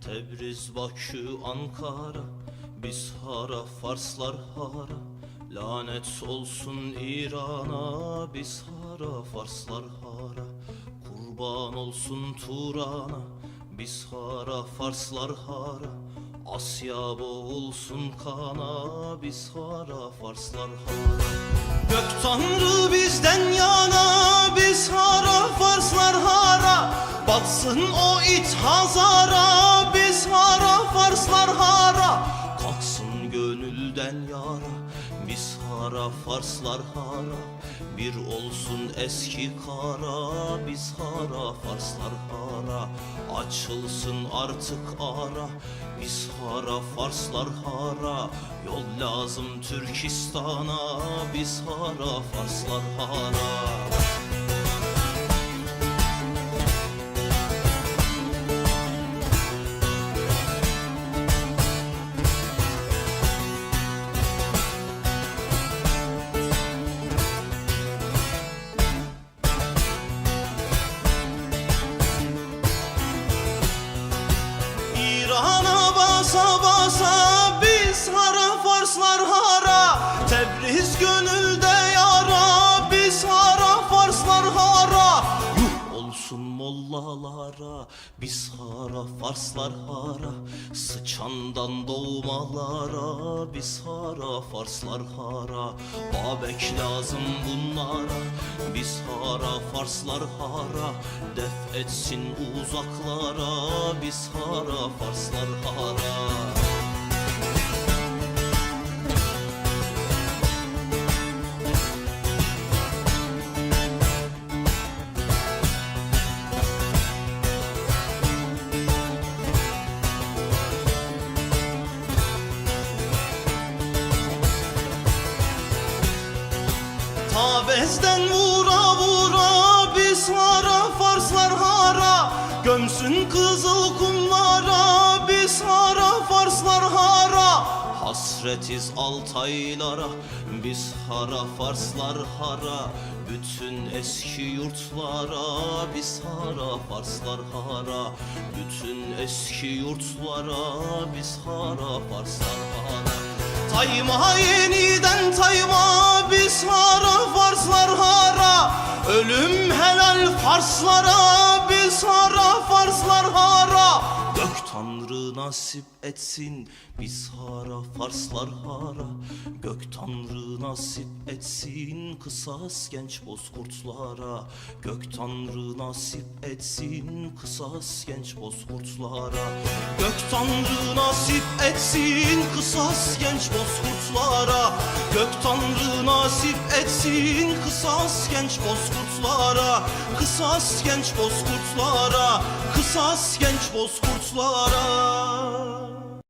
Tebriz, Bakü, Ankara Biz hara, Farslar hara. Lanet olsun İran'a Biz hara, Farslar hara. Kurban olsun Turan'a Biz hara, Farslar hara. Asya boğulsun kana Biz hara, Farslar hara. Gök Tanrı bizden yana Biz hara, Farslar Batsın o it Hazara Biz hara, Farslar hara. Kalksın gönülden yara Biz hara, Farslar hara. Bir olsun eski kara Biz hara, Farslar hara. Açılsın artık ara Biz hara, Farslar hara. Yol lazım Türkistan'a Biz hara, Farslar hara basa basa biz hara Farslar hara? Tebriz gönülde mollalara biz hara Farslar hara Sıçandan doğmalara biz hara Farslar hara. Babek lazım bunlara biz hara Farslar hara. Def etsin uzaklara biz hara Farslar hara Gömsün kızıl kumlara biz hara Farslar hara. Hasretiz Altaylara biz hara Farslar hara. Bütün eski yurtlara biz hara Farslar hara. Bütün eski yurtlara biz hara Farslar hara. Tayma yeniden tayma biz hara Farslar hara. Ölüm helal Farslara biz hara Farslar hara Gök Tanrı nasip etsin biz hara Farslar hara. Gök Tanrı nasip etsin kısas genç bozkurtlara. Gök Tanrı nasip etsin kısas genç bozkurtlara. Gök Tanrı nasip etsin kısas genç bozkurtlara Gök Tanrı nasip etsin kısas genç bozkurtlara Kısas genç bozkurtlara Kısas genç bozkurtlara